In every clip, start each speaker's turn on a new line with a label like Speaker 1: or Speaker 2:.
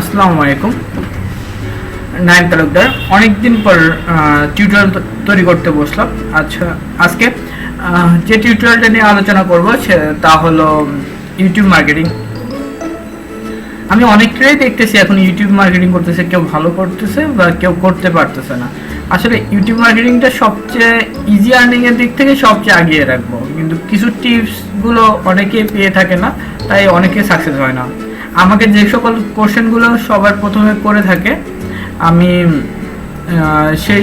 Speaker 1: আসসালামু আলাইকুম। নাইন তালুকদার, অনেকদিন পর টিউটোরিয়াল তৈরি করতে বসলাম। আচ্ছা আজকে যে টিউটোরিয়ালটা নিয়ে আলোচনা করব সে, তা হলো ইউটিউব মার্কেটিং আমি অনেকটাই দেখতেছি এখন ইউটিউব মার্কেটিং করতেছে, কেউ ভালো করতেছে বা কেউ করতে পারতেছে না। আসলে ইউটিউব মার্কেটিংটা সবচেয়ে ইজি আর্নিং এর দিক থেকে সবচেয়ে আগিয়ে রাখব। কিন্তু কিছু টিপসগুলো অনেকে পেয়ে থাকে না, তাই অনেকে সাকসেস হয় না। আমাকে যে সকল কোশ্চেনগুলো সবার প্রথমে করে থাকে, আমি সেই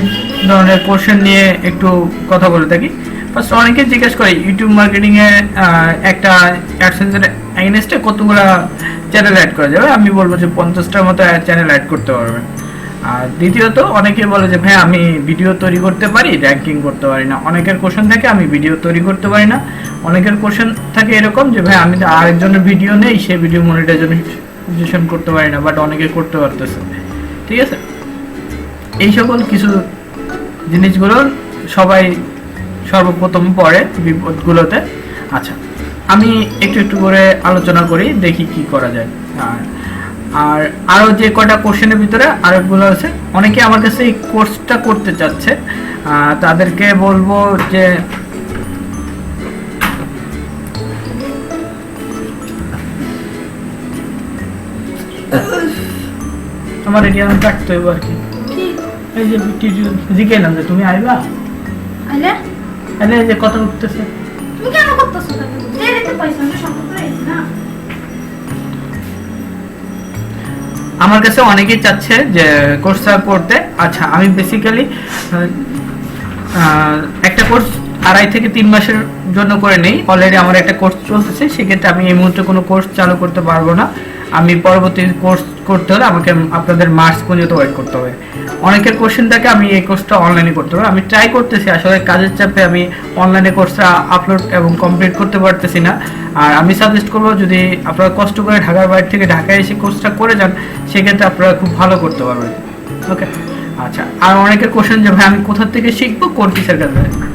Speaker 1: ধরনের কোশ্চেন নিয়ে একটু কথা বলে থাকি। ফার্স্ট অনেকে জিজ্ঞেস করে ইউটিউব মার্কেটিং এ একটা অ্যাডসেন্সের এগেনস্টে কতগুলো চ্যানেল অ্যাড করা যাবে? আমি বলব যে পঞ্চাশটার মতো চ্যানেল অ্যাড করতে পারবেন। আর দ্বিতীয়ত, অনেকে বলে যে ভাই আমি ভিডিও তৈরি করতে পারি র্যাঙ্কিং করতে পারি না। অনেকের কোশ্চেন থাকে, আমি ভিডিও তৈরি করতে পারি না। অনেকের কোশ্চেন থাকে এরকম যে, ভাই, আমি তো আরেকজনের ভিডিও নেই সে ভিডিও মনিটাইজেশন করতে পারি না বাট অনেকে করতে পারতেছে। ঠিক আছে? এই সকল কিছু জিনিসগুলো সবাই সর্বপ্রথম পড়ে বিপদগুলোতে। আচ্ছা আমি একটু একটু করে আলোচনা করি, দেখি কি করা যায়। আর আর আরও যে কটা কোশ্চেনের ভিতরে আরেকগুলো আছে, অনেকে আমার কাছে এই কোর্সটা করতে চাচ্ছে। তাদেরকে বলব যে আমার এটি আমি কাটতে হইব আর কি। এই যে জিজ্ঞেলাম যে তুমি আইবা?
Speaker 2: আইলে?
Speaker 1: তাহলে এই যে কথা উঠতেছে।
Speaker 2: তুমি কেন করতেছো পয়সা না।
Speaker 1: আমার কাছে অনেকেই চাচ্ছে যে কোর্সটা পড়তে। আচ্ছা আমি বেসিক্যালি একটা কোর্স আড়াই থেকে তিন মাসের জন্য করে নেই। অলরেডি আমার একটা কোর্স চলতেছে সেক্ষেত্রে আমি এই মুহূর্তে কোনো কোর্স চালু করতে পারব না। আমি পরবর্তী কোর্স করতে হলে আমাকে আপনাদের মার্চ পর্যন্ত ওয়েট করতে হবে। অনেকের কোশ্চেন থাকে, আমি এই কোর্সটা অনলাইনে করতে হবে আমি ট্রাই করতেছি, আসলে কাজের চাপে আমি অনলাইনে কোর্সটা আপলোড এবং কমপ্লিট করতে পারতেছি না। আর আমি সাজেস্ট করব, যদি আপনারা কষ্ট করে ঢাকার বাইরে থেকে ঢাকায় এসে কোর্সটা করে যান, সেক্ষেত্রে আপনারা খুব ভালো করতে পারবেন। ওকে আচ্ছা আর অনেকের কোশ্চেন যে, ভাই, আমি কোথা থেকে শিখব? কোন টিচার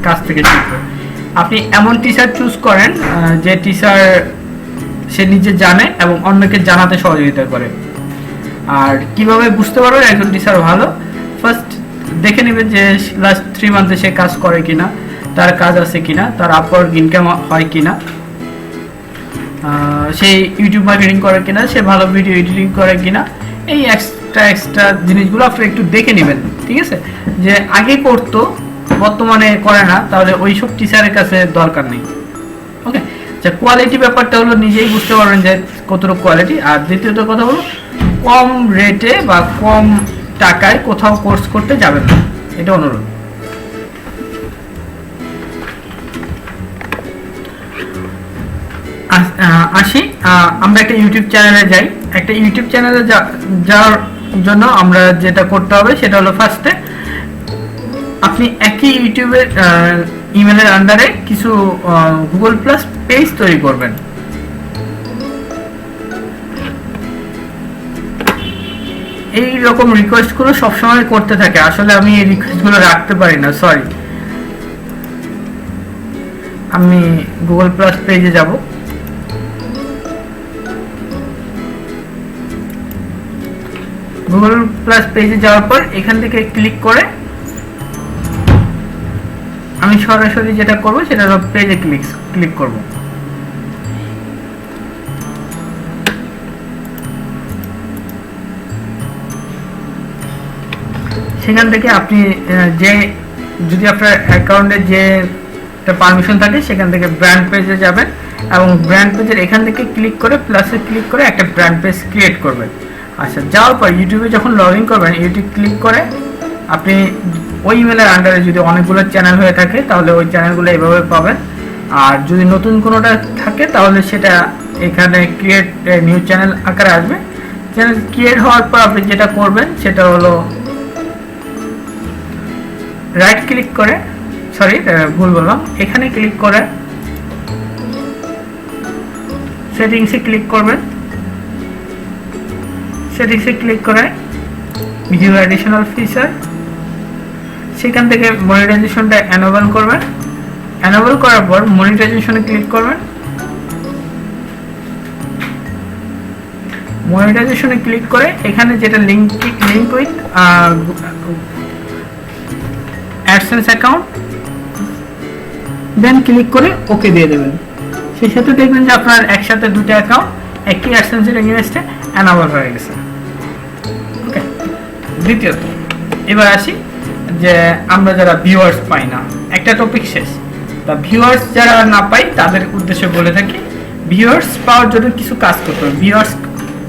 Speaker 1: কাছে থেকে শিখব? আপনি এমন টিচার চুজ করেন যে টিচার সে নিজে জানে এবং অন্যকে জানাতে সহযোগিতা করে। আর কীভাবে বুঝতে পারবেন একজন টিচার ভালো? ফার্স্ট দেখে নেবেন যে লাস্ট থ্রি মান্থে সে কাজ করে কিনা, তার কাজ আছে কিনা, তার আপওয়ার্ক ইনকাম হয় কিনা। সে ইউটিউব মার্কেটিং করে কিনা, সে ভালো ভিডিও এডিটিং করে কিনা, এই এক্সট্রা এক্সট্রা জিনিসগুলো আপনি একটু দেখে নেবেন, ঠিক আছে? যে আগে করতো, বর্তমানে করে না, তাহলে ওই সব টিচারের কাছে দরকার নেই। আচ্ছা কোয়ালিটি ব্যাপারটা হলো নিজেই বুঝতে পারবেন যে কতটুকু কোয়ালিটি আর দ্বিতীয়ত কথা হলো, কম রেটে বা কম টাকায় কোথাও কোর্স করতে যাবেন না। এটা অনুরোধ। আস- আমরা একটা ইউটিউব চ্যানেলে যাই। একটা ইউটিউব চ্যানেলে যাওয়ার জন্য আমরা যেটা করতে হবে সেটা হলো ফার্স্টে আপনি একই ইউটিউবের ইমেলের আন্ডারে কিছু গুগল প্লাস পেজ তৈরি করবেন। এই রকম রিকোয়েস্টগুলো সবসময় করতে থাকে। আসলে আমি এই রিকোয়েস্টগুলো রাখতে পারি না সরি আমি গুগল প্লাস পেজে যাব। গুগল প্লাস পেজে যাওয়ার পর এখান থেকে ক্লিক করে সরাসরি যেটা করব সেটা হলো পেজে ক্লিক ক্লিক করব। সেখান থেকে আপনি যে, যদি আপনার অ্যাকাউন্টে যে পারমিশন থাকে, সেখান থেকে ব্র্যান্ড পেজে যাবেন এবং ব্র্যান্ড পেজের এখান থেকে ক্লিক করে প্লাসে ক্লিক করে একটা ব্র্যান্ড পেজ ক্রিয়েট করবেন। আচ্ছা যাওয়ার পর ইউটিউবে যখন লগ ইন করবেন ইউটিউব ক্লিক করে আপনি ওই ইমেলের আন্ডারে যদি অনেকগুলো চ্যানেল হয়ে থাকে, তাহলে ওই চ্যানেলগুলো এভাবে পাবেন। আর যদি নতুন কোনোটা থাকে, তাহলে সেটা এখানে ক্রিয়েট নিউ চ্যানেল আকারে আসবে। চ্যানেল ক্রিয়েট হওয়ার পর আপনি যেটা করবেন, সেটা হলো রাইট ক্লিক করে সরি ভুল বললাম, এখানে ক্লিক করে সেটিংসে ক্লিক করবেন। সেটিংসে ক্লিক করে ভিডিও অ্যাডিশনাল ফিচার সেখান থেকে মনিটাইজেশনটা অ্যানোভেল করবেন। অ্যানোভেল করার পর মনিটাইজেশনে ক্লিক করবেন। মনিটাইজেশনে ক্লিক করে এখানে যেটা link link with AdSense account then click করে ওকে দিয়ে দেবেন। সেই সাথে দেখবেন যে আপনার একসাথে দুটো অ্যাকাউন্ট একই অ্যাডসেন্সের এগেনস্টে অ্যানাবল হয়ে গেছে। ওকে দ্বিতীয়ত, এবার আসি যে আমরা যারা ভিউয়ার্স পাই না, একটা টপিক শেষ। তা ভিউয়ার্স যারা না পাই, তাদের উদ্দেশ্যে বলে থাকি ভিউয়ার্স পাওয়ার জন্য কিছু কাজ করতে হবে। ভিউয়ার্স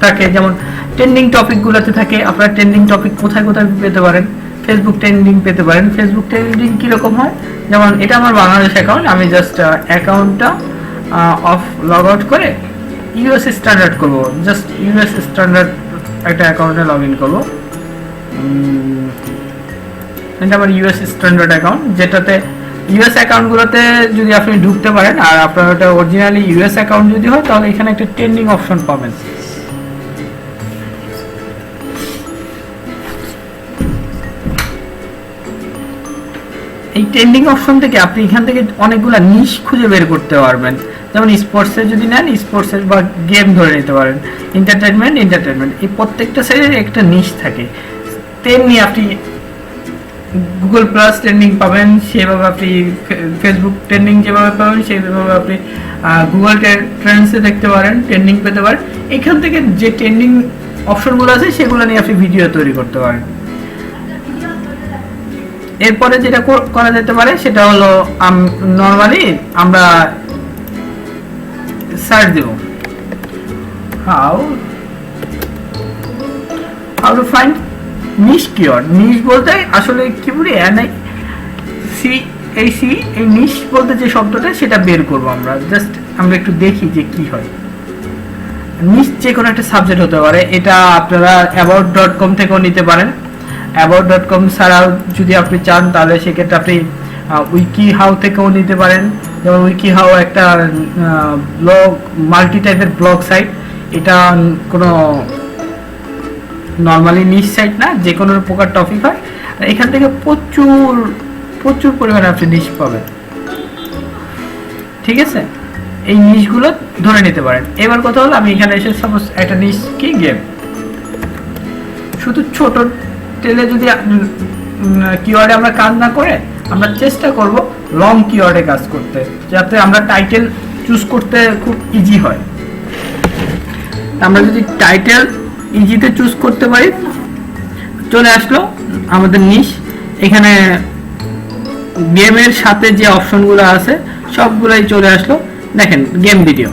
Speaker 1: থাকে যেমন ট্রেন্ডিং টপিকগুলোতে থাকে, আপনারা ট্রেন্ডিং টপিক কোথায় কোথায় পেতে পারেন? ফেসবুক ট্রেন্ডিং পেতে পারেন। ফেসবুক ট্রেন্ডিং কীরকম হয়? যেমন এটা আমার বাংলাদেশ অ্যাকাউন্ট আমি জাস্ট অ্যাকাউন্টটা অফ লগ আউট করে ইউএস স্ট্যান্ডার্ড করব। জাস্ট ইউএস স্ট্যান্ডার্ড একটা অ্যাকাউন্টে লগ ইন করব। এটা আমার ইউএস স্ট্যান্ডার্ড অ্যাকাউন্ট যেটাতে ইউএস অ্যাকাউন্টগুলোতে যদি আপনি ঢুকতে পারেন, আর আপনার ওটা অরিজিনালি ইউএস অ্যাকাউন্ট যদি হয়, তাহলে এখানে একটা ট্রেন্ডিং অপশন পাবেন। এই ট্রেন্ডিং অপশন থেকে আপনি এখান থেকে অনেকগুলো নিশ খুঁজে বের করতে পারবেন। যেমন স্পোর্টসে যদি নেন স্পোর্টসের বা গেম ধরে নিতে পারেন। এন্টারটেনমেন্ট এন্টারটেনমেন্ট এই প্রত্যেকটা সাইডের একটা নিশ থাকে। তেমনি আপনি গুগল প্লাস ট্রেন্ডিং পাবেন, সেভাবে আপনি ফেসবুক ট্রেন্ডিং যেভাবে পাবেন সেইভাবে আপনি গুগল ট্রেন্ডসে দেখতে পারেন ট্রেন্ডিং পেতে পারেন। এখান থেকে যে ট্রেন্ডিং অপশনগুলো আছে, সেগুলো নিয়ে আপনি ভিডিও তৈরি করতে পারেন। এরপরে যেটা করা যেতে পারে, সেটা হলো নর্মালি আমরা search Dev. How how to find keyword niche বলতে আসলে কি বলি এনআই সি, এই সি, এই নিশ বলতে যে শব্দটা, সেটা বের করব আমরা। জাস্ট আমরা একটু দেখি যে কি হয়। নিশ যে কোনো একটা সাবজেক্ট হতে পারে। এটা আপনারা অ্যাবাউট ডট কম থেকেও নিতে পারেন। অ্যাবাউট ডট কম ছাড়াও যদি আপনি চান, তাহলে সেক্ষেত্রে আপনি উইকি হাউ থেকেও নিতে পারেন। যেমন উইকি হাউ একটা ব্লগ মাল্টি টাইপের ব্লগ সাইট এটা কোনো নর্মালি নিচ সাইট না যে কোনো প্রকার টপিক হয় আর এখান থেকে প্রচুর প্রচুর পরিমাণে আপনি নিশ পাবেন। ঠিক আছে? এই নিশগুলো ধরে নিতে পারেন। এবার কথা হলো, আমি এখানে এসে সাপোজ একটা নিশ কি গেম শুধু ছোট টেলে যদি কিওয়ার্ডে আমরা কাজ না করে, আমরা চেষ্টা করব লং কিওয়ার্ডে কাজ করতে, যাতে আমরা টাইটেল চুজ করতে খুব ইজি হয়। আমরা যদি টাইটেল ইজিতে চুজ করতে পারি। চলে আসলো আমাদের নিশ এখানে গেমের সাথে যে অপশনগুলো আছে, সবগুলোই চলে আসলো। দেখেন গেম ভিডিও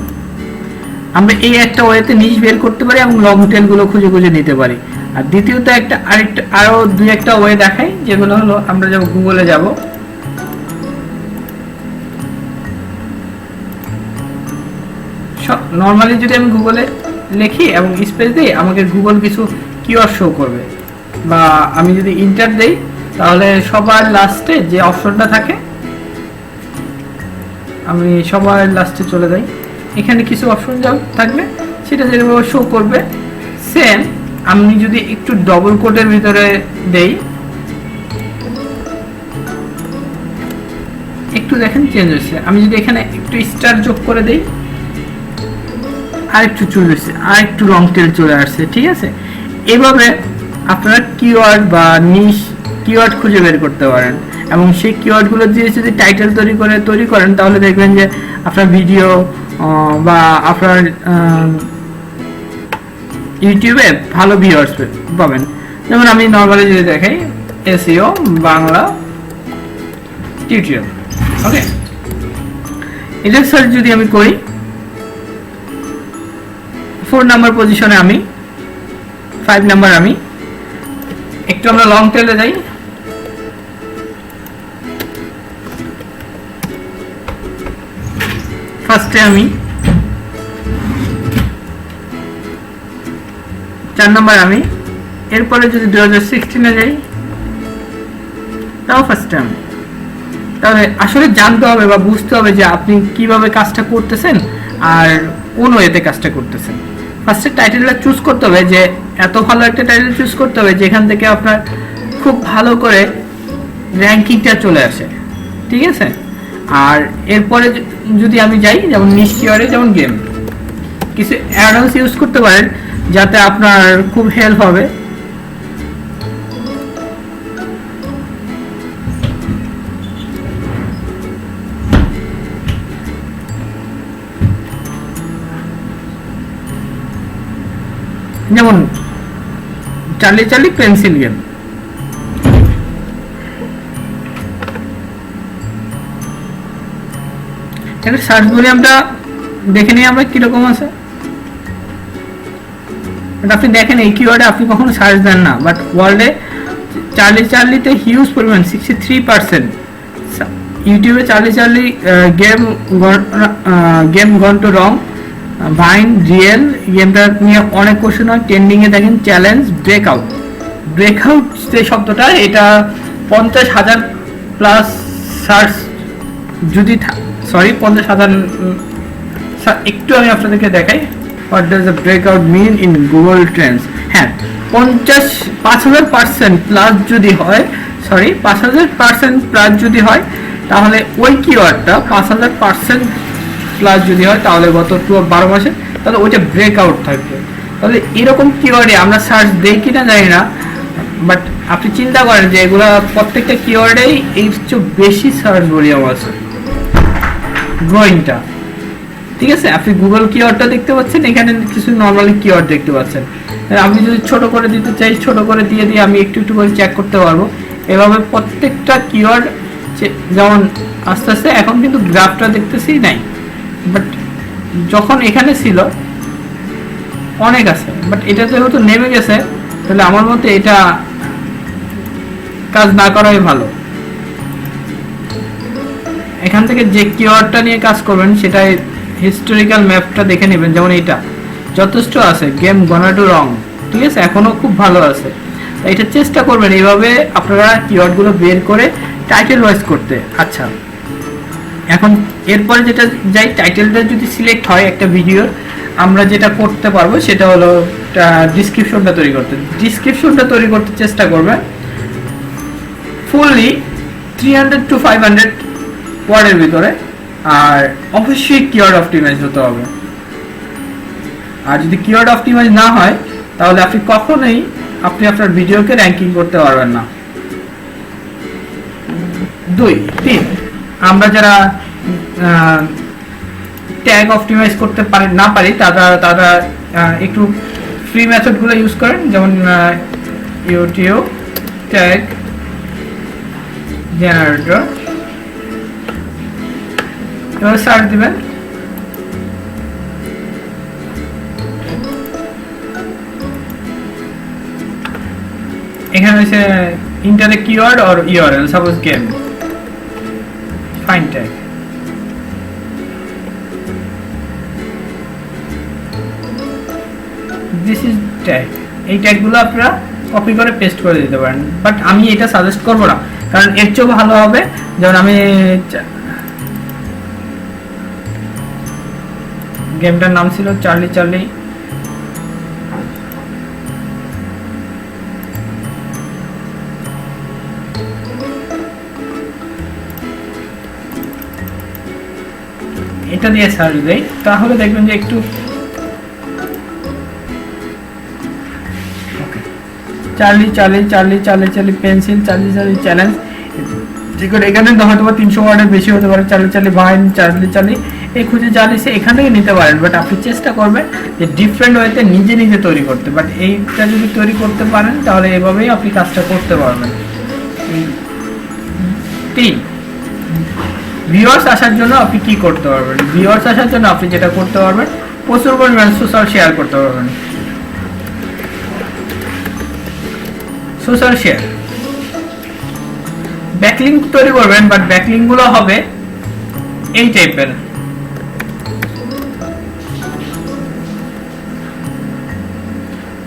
Speaker 1: আমরা এই একটা ওয়েতে নিচ বের করতে পারি এবং লং টেলগুলো খুঁজে খুঁজে নিতে পারি। আর দ্বিতীয়ত একটা, আরেকটা, আরও দুই একটা ওয়ে দেখাই, যেগুলো হলো আমরা যাব গুগলে যাব। নর্মালি যদি আমি গুগলে লিখি এবং স্পেস দিই আমাকে গুগল কিছু কিওয়ার্ড শো করবে। বা আমি যদি ইন্টার দেই, তাহলে সবার লাস্টে যে অপশনটা থাকে, আমি সবার লাস্টে চলে যাই। এখানে কিছু অপশন যা থাকবে, সেটা যেভাবে শো করবে সেম আমি যদি একটু ডবল কোটের ভিতরে দেই, একটু দেখেন চেঞ্জ হয়েছে। আমি যদি এখানে একটু স্টার যোগ করে দেই আর একটু চলে এসেছে আরেকটু লং টেল চলে আসছে, ঠিক আছে? এভাবে আপনারা কিওয়ার্ড বা নিশ কিওয়ার্ড খুঁজে বের করতে পারেন। এবং সেই কিওয়ার্ডগুলো দিয়ে যদি টাইটেল তৈরি করে, তৈরি করেন, তাহলে দেখবেন যে আপনার ভিডিও বা আপনার ইউটিউবে ভালো ভিউয়ার্স পাবেন। যেমন আমি নর্মালি যদি দেখাই এসিও বাংলা টিউটোরিয়াল ওকে এটা সার্চ যদি আমি করি ফোর নাম্বার পজিশনে আমি, ফাইভ নাম্বার আমি। একটু আমরা লং টেলে যাই। ফার্স্টে আমি, চার নাম্বার আমি। এরপরে যদি দু হাজার সিক্সটিনে যাই, তাও ফার্স্টে আমি। তাহলে আসলে জানতে হবে বা বুঝতে হবে যে আপনি কীভাবে কাজটা করতেছেন আর কোন ওয়েতে কাজটা করতেছেন। ফার্স্টে টাইটেলটা চুজ করতে হবে যে, এত ভালো একটা টাইটেল চুজ করতে হবে যেখান থেকে আপনার খুব ভালো করে র্যাঙ্কিংটা চলে আসে। ঠিক আছে? আর এরপরে যদি আমি যাই, যেমন নিশ্চয়রে যেমন গেম কিছু অ্যাডভান্স ইউজ করতে পারেন যাতে আপনার খুব হেল্প হবে। যেমন চার্লি চার্লি পেন্সিল গেম এখানে সার্চ ভলিউমটা দেখে নিই আমরা কীরকম আছে? আপনি দেখেন এই কিওয়ার্ডে আপনি কখনো সার্চ দেন না। বাট ওয়ার্ল্ডে চার্লি চার্লিতে হিউজ পরিমাণ সিক্সটি থ্রি পার্সেন্ট ইউটিউবে Charlie Charlie game game to wrong vine, real গেমটা নিয়ে অনেক কোশ্চেন হয়। ট্রেন্ডিংয়ে দেখেন চ্যালেঞ্জ ব্রেকআউট ব্রেকআউট যে শব্দটা, এটা পঞ্চাশ হাজার প্লাস সার্চ যদি সরি পঞ্চাশ হাজার একটু আমি আপনাদেরকে দেখাই। What does the breakout mean in Google trends হ্যাঁ পঞ্চাশ, পাঁচ হাজার পার্সেন্ট প্লাস যদি হয় সরি পাঁচ হাজার পার্সেন্ট প্লাস যদি হয়, তাহলে ওই কিওয়ার্ডটা পাঁচ হাজার পার্সেন্ট প্লাস যদি হয়, তাহলে গত টু বারো মাসে, তাহলে ওইটা ব্রেকআউট থাকবে। তাহলে এরকম কিওয়ার্ডে আমরা সার্চ দেই কিনা জানি না বাট আপনি চিন্তা করেন যে এগুলা প্রত্যেকটা কিওয়ার্ডেই এই চেয়ে বেশি সার্চ ভলিউম আছে। গ্রোয়িংটা ঠিক আছে? আপনি গুগল কিওয়ার্ডটা দেখতে পাচ্ছেন, এখানে কিছু নর্মালি কিওয়ার্ড দেখতে পাচ্ছেন। আমি যদি ছোট করে দিতে চাই, ছোট করে দিয়ে দিয়ে আমি একটু একটু করে চেক করতে পারব। এভাবে প্রত্যেকটা কিওয়ার্ড যেমন আস্তে আস্তে, এখন কিন্তু গ্রাফটা দেখতেছি নাই। বাট যখন এখানে ছিল, অনেক আছে। বাট এটা যেহেতু নেমে গেছে, তাহলে আমার মতে এটা কাজ না করাই ভালো। এখান থেকে যে কিওয়ার্ডটা নিয়ে কাজ করবেন সেটা হিস্টোরিক্যাল ম্যাপটা দেখে নেবেন, যেমন এটা যথেষ্ট আছে গেম গনা টু রং ঠিক আছে, এখনও খুব ভালো আছে। এটা চেষ্টা করবেন, এইভাবে আপনারা কিওয়ার্ডগুলো বের করে টাইটেল ওয়াইজ করতে। আচ্ছা। এখন এরপরে যেটা যাই টাইটেলটা যদি সিলেক্ট হয় একটা ভিডিওর আমরা যেটা করতে পারব সেটা হলো ডিসক্রিপশনটা তৈরি করতে। ডিসক্রিপশনটা তৈরি করতে চেষ্টা করবেন। Fully three hundred to five hundred ওয়ার্ডের ভিতরে, আর অবশ্যই কিওয়ার্ড অপটিমাইজ হতে হবে। আর যদি কিওয়ার্ড অপটিমাইজ না হয়, তাহলে আপনি কখনোই আপনি আপনার ভিডিওকে র্যাঙ্কিং করতে পারবেন না। দুই, তিন। আমরা যারা ট্যাগ অপটিমাইজ করতে পারি, না পারি, তারা তারা একটু ফ্রি মেথডগুলো ইউজ করেন, যেমন ইউটিউব ট্যাগ জেনারেটর এবার সার্চ দিবেন। এখানে হচ্ছে ইন্টারে keyword or URL suppose game fine tag this is tag এই ট্যাগগুলো আপনারা কপি করে পেস্ট করে দিতে পারেন। বাট আমি এটা সাজেস্ট করব না। কারণ এর চেয়েও ভালো হবে যেমন আমি গেমটার নাম ছিল চার্লি চার্লি এটা দিয়ে সার্চ দেই তাহলে দেখবেন যে একটু Charlie Charlie Charlie Charlie Charlie, pencil, Charlie Charlie, challenge. করে এখানে হয়তো বা তিনশো ওয়ার্ডের বেশি হতে পারে। Charlie Charlie, vine, Charlie Charlie. এই খুঁজে চার্লি সে এখান থেকে নিতে পারেন। বাট আপনি চেষ্টা করবেন যে ডিফারেন্ট ওয়েতে নিজে নিজে তৈরি করতে। বাট এইটা যদি তৈরি করতে পারেন, তাহলে এভাবেই আপনি কাজটা করতে পারবেন। তিন। ভিউয়ার্স আসার জন্য আপনি কি করতে পারবেন? ভিউয়ার্স আসার জন্য আপনি যেটা করতে পারবেন, প্রচুর পরিমাণ সোশ্যাল শেয়ার করতে পারবেন। সোশ্যাল শেয়ার ব্যাকলিঙ্ক তৈরি করবেন বাট ব্যাকলিঙ্কগুলো হবে এই টাইপের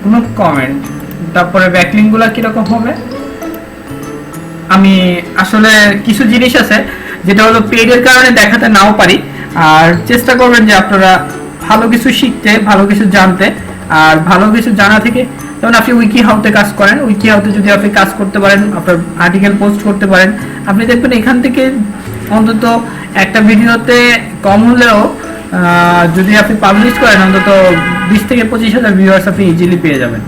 Speaker 1: কোনো কমেন্ট তারপরে ব্যাকলিঙ্কগুলো কীরকম হবে? আমি আসলে কিছু জিনিস আছে যেটা হলো পেডের কারণে দেখাতে নাও পারি। আর চেষ্টা করবেন যে আপনারা ভালো কিছু শিখতে, ভালো কিছু জানতে। আর ভালো কিছু জানা থেকে যেমন আপনি উইকি হাউতে কাজ করেন উইকি হাউতে যদি আপনি কাজ করতে পারেন, আপনার আর্টিকেল পোস্ট করতে পারেন, আপনি দেখবেন এখান থেকে অন্তত একটা ভিডিওতে কম হলেও যদি আপনি পাবলিশ করেন, অন্তত বিশ থেকে পঁচিশ হাজার ভিউয়ার্স আপনি ইজিলি পেয়ে যাবেন।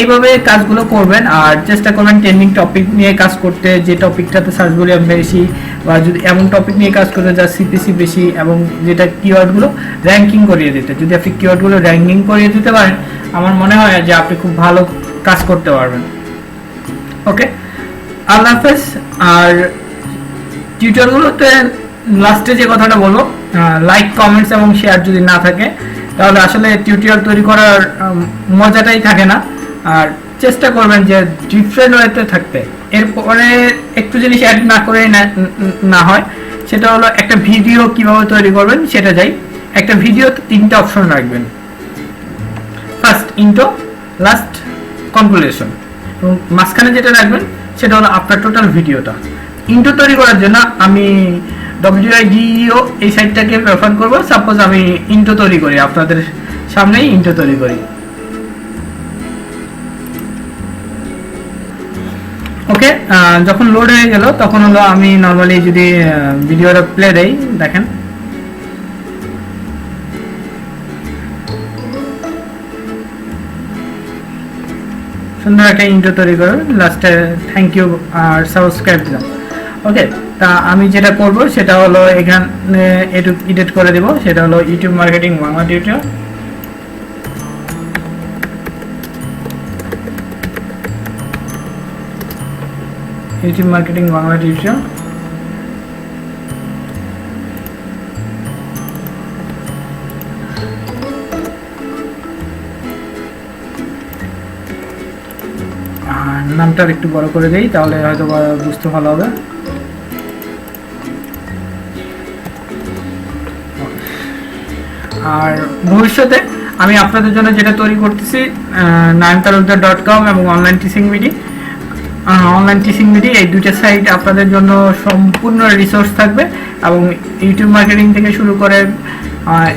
Speaker 1: এইভাবে কাজগুলো করবেন, আর চেষ্টা করবেন ট্রেন্ডিং টপিক নিয়ে কাজ করতে, যে টপিকটাতে সার্চ ভলিউম বেশি, বা যদি এমন টপিক নিয়ে কাজ করতে যা সিপিসি বেশি, এবং যেটা কিওয়ার্ডগুলো র্যাঙ্কিং করিয়ে দিতে। যদি আপনি কিওয়ার্ডগুলো র্যাঙ্কিং করিয়ে দিতে পারেন, আমার মনে হয় যে আপনি খুব ভালো কাজ করতে পারবেন। ওকে আল্লাহ হাফেজ, আর টিউটারগুলোতে লাস্টে যে কথাটা বলব লাইক কমেন্টস এবং শেয়ার যদি না থাকে, তাহলে আসলে টিউটোরিয়াল তৈরি করার মজাটাই থাকে না। আর চেষ্টা করবেন যে ডিফারেন্ট ওয়েতে থাকতে। এরপরে একটু জিনিস অ্যাড না করে না- হয়, সেটা হলো একটা ভিডিও কীভাবে তৈরি করবেন সেটা যাই। একটা ভিডিওতে তিনটা অপশন রাখবেন। ফার্স্ট ইন্টো লাস্ট কনক্লুশন এবং মাঝখানে যেটা রাখবেন, সেটা হলো আপনার টোটাল ভিডিওটা ইন্টো তৈরি করার জন্য আমি ডব্লিউআইডিও এই সাইটটাকে প্রেফার করব। সাপোজ আমি ইন্টো তৈরি করি, আপনাদের সামনেই ইন্টো তৈরি করি। ওকে যখন লোড হয়ে গেল, তখন হলো আমি নর্মালি যদি ভিডিওটা প্লে দেই, দেখেন। সুন্দর একটা ইন্ট্রো তৈরি করো লাস্টে থ্যাংক ইউ আর সাবস্ক্রাইব দিলাম। ওকে তা আমি যেটা করব, সেটা হলো এখানে এডিট করে দেব। সেটা হলো YouTube marketing Bangla tutorial YouTube marketing Bangla tutorial আর নামটা আর একটু বড় করে দেই, তাহলে হয়তো বুঝতে ভালো হবে। আর ভবিষ্যতে আমি আপনাদের জন্য যেটা তৈরি করতেছি নাইন তালুকদার ডট কম এবং online teaching midi online teaching midi এই দুইটা সাইট আপনাদের জন্য সম্পূর্ণ রিসোর্স থাকবে এবং ইউটিউব মার্কেটিং থেকে শুরু করে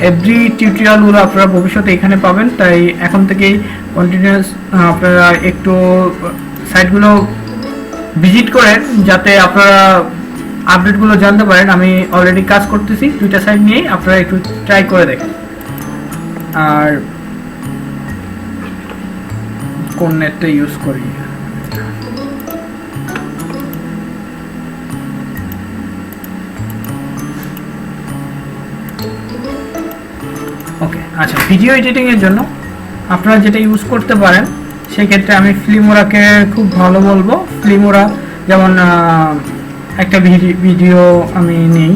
Speaker 1: এভরি টিউটোরিয়ালগুলো আপনারা ভবিষ্যতে এখানে পাবেন। তাই এখন থেকেই কন্টিনিউয়াস আপনারা একটু সাইটগুলো ভিজিট করেন যাতে আপনারা আপডেটগুলো জানতে পারেন। আমি অলরেডি কাজ করতেছি দুইটা সাইট নিয়েই, আপনারা একটু ট্রাই করে দেখেন। আর কোন নেটটা ইউজ করি? আচ্ছা ভিডিও এডিটিং এর জন্য আপনারা যেটা ইউজ করতে পারেন, সেক্ষেত্রে আমি ফিল্মোরাকে খুব ভালো বলব। ফিল্মোরা যেমন একটা ভিডিও আমি নেই।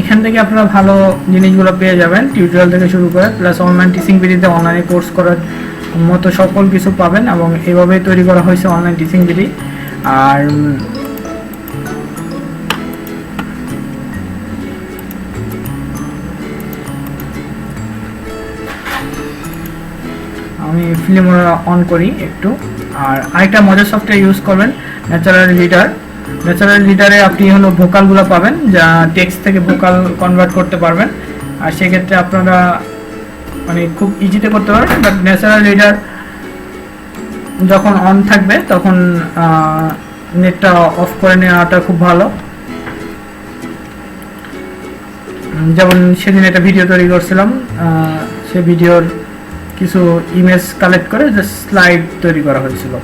Speaker 1: এখান থেকে আপনারা ভালো জিনিসগুলো পেয়ে যাবেন। টিউটোরিয়াল থেকে শুরু করে প্লাস অনলাইন টিচিং বিডিতে অনলাইনে কোর্স করার মতো সকল কিছু পাবেন এবং এইভাবেই তৈরি করা হয়েছে অনলাইন টিচিং বিডি আর আমি ফিল্ম অন করি একটু। আর আরেকটা মজার সফটওয়্যার ইউজ করবেন ন্যাচারাল লিডার ন্যাচারাল লিডারে আপনি হলো ভোকালগুলো পাবেন, যা টেক্সট থেকে ভোকাল কনভার্ট করতে পারবেন। আর সেক্ষেত্রে আপনারা মানে খুব ইজিতে করতে পারবেন বাট ন্যাচারাল রিডার যখন অন থাকবে, তখন নেটটা অফ করে নেওয়াটা খুব ভালো। যেমন সেদিন একটা ভিডিও তৈরি করছিলাম সে ভিডিওর কিছু ইমেজ কালেক্ট করে জাস্ট স্লাইড তৈরি করা হয়েছিল।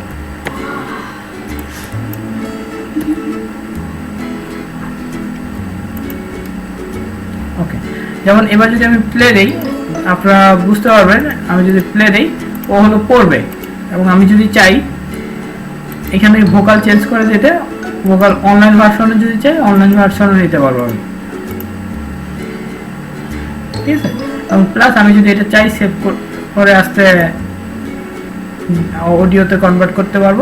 Speaker 1: ওকে যেমন এবার যদি আমি প্লে দেই আপনারা বুঝতে পারবেন, আমি যদি প্লে দেই, ও হলো পড়বে। এবং আমি যদি চাই, এখানে ভোকাল চেঞ্জ করে দিতে ভোকাল অনলাইন ভার্সনে যদি চাই অনলাইন ভার্সনে নিতে পারব আমি। ঠিক আছে? এবং প্লাস আমি যদি এটা চাই সেভ করে আসতে অডিওতে কনভার্ট করতে পারব।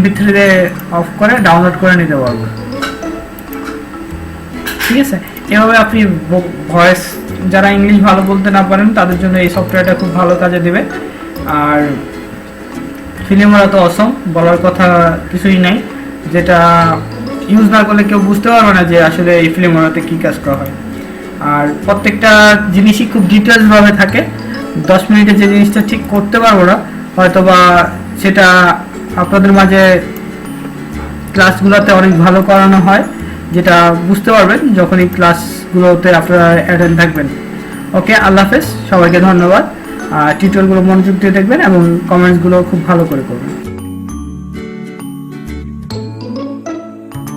Speaker 1: এমবি থ্রিতে অফ করে ডাউনলোড করে নিতে পারব। ঠিক আছে? এভাবে আপনি ভয়েস যারা ইংলিশ ভালো বলতে না পারেন, তাদের জন্য এই সফটওয়্যারটা খুব ভালো কাজে দেবে। আর ফিল্মরা তো অসম বলার কথা কিছুই নাই। যেটা ইউজ না করলে কেউ বুঝতে পারবে না যে আসলে এই ফিল্মরাতে কী কাজ করা হয়। আর প্রত্যেকটা জিনিসই খুব ডিটেলস ভাবে থাকে। দশ মিনিটে যে জিনিসটা ঠিক করতে পারব না হয়তো বা সেটা আপনাদের মাঝে ক্লাসগুলোতে অনেক ভালো করানো হয়, যেটা বুঝতে পারবেন যখনই ক্লাসগুলোতে আপনারা অ্যাটেন্ড থাকবেন। ওকে আল্লাহ হাফেজ, সবাইকে ধন্যবাদ। টিউটোরিয়ালগুলো মনোযোগ দিয়ে দেখবেন এবং কমেন্টসগুলো খুব ভালো করে করবেন।